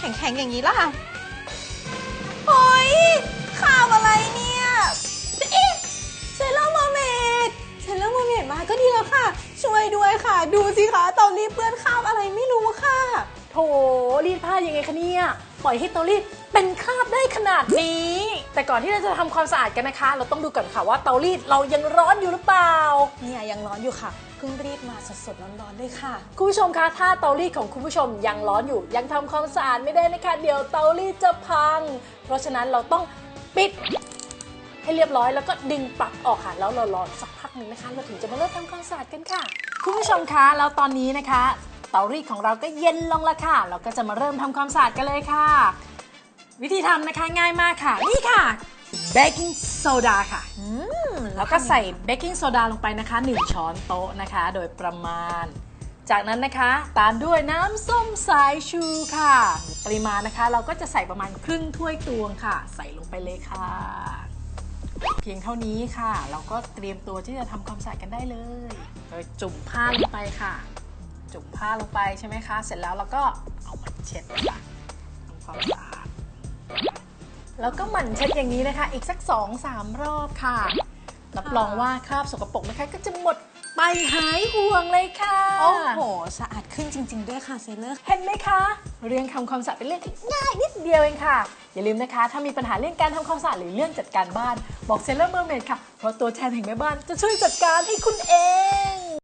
ข็งๆอย่างนี้ล่ะโอ้ยข่าวอะไรเนี่ยเอ๊ะเซเลอร์มเมดเซเลอร์มเมดมาก็ดีแล้วค่ะ ช่วยด้วยค่ะ ดูสิคะตอรีบเปื้อนคราบอะไรไม่รู้ค่ะ โถรีดผ้ายังไงคะเนี่ย ปล่อยให้ตอรีดเป็นคราบได้ขนาดนี้ แต่ก่อนที่เราจะทำความสะอาดกันนะคะ เราต้องดูก่อนค่ะว่าเตารีดเรายังร้อนอยู่หรือเปล่า เนี่ยยังร้อนอยู่ค่ะ เพิ่งรีดมาสดๆร้อนๆด้วยค่ะ คุณผู้ชมคะถ้าเตารีดของคุณผู้ชมยังร้อนอยู่ ยังทำความสะอาดไม่ได้นะคะ เดี๋ยวเตารีดจะพัง เพราะฉะนั้นเราต้องปิด ให้เรียบร้อยแล้วก็ดึงปลั๊กออกค่ะแล้วเรารอสักพักหนึ่งนะคะ เราถึงจะมาเริ่มทำความสะอาดกันค่ะ คุณผู้ชมคะแล้วตอนนี้นะคะ เตารีดของเราก็เย็นลงแล้วค่ะ เราก็จะมาเริ่มทำความสะอาดกันเลยค่ะ วิธีทำนะคะง่ายมากค่ะ นี่ค่ะเบกกิ้งโซดาค่ะอืมแล้วก็ใส่เบกกิ้งโซดาลงไปนะคะ 1 ช้อนโต๊ะนะคะ โดยประมาณ จากนั้นนะคะตามด้วยน้ำส้มสายชูค่ะ ปริมาณนะคะเราก็จะใส่ประมาณครึ่งถ้วยตวงค่ะ ใส่ลงไปเลยค่ะ เพียงเท่านี้ค่ะ เราก็เตรียมตัวที่จะทำความสะอาดกันได้เลยโดยจุ่มผ้าลงไปค่ะ จุ่มผ้าลงไปใช่ไหมคะ เสร็จแล้วเราก็เอามาเช็ดค่ะทำความสะอาด แล้วก็หมั่นเช็ดอย่างนี้นะคะ อีกสัก2อสามรอบค่ะ รับรองว่าคราบสกปรกนะคะ ก็จะหมดไปหายห่วงเลยค่ะ โอ้โห สะอาดขึ้นจริง ๆ ด้วยค่ะเซเลอร์ เห็นไหมคะ เรื่องทำความสะอาดเป็นเรื่องที่ง่ายนิดเดียวเองค่ะ อย่าลืมนะคะ ถ้ามีปัญหาเรื่องการทำความสะอาดหรือเรื่องจัดการบ้าน บอกเซเลอร์เมอร์เมดค่ะ เพราะตัวแทนแห่งแม่บ้านจะช่วยจัดการให้คุณเอง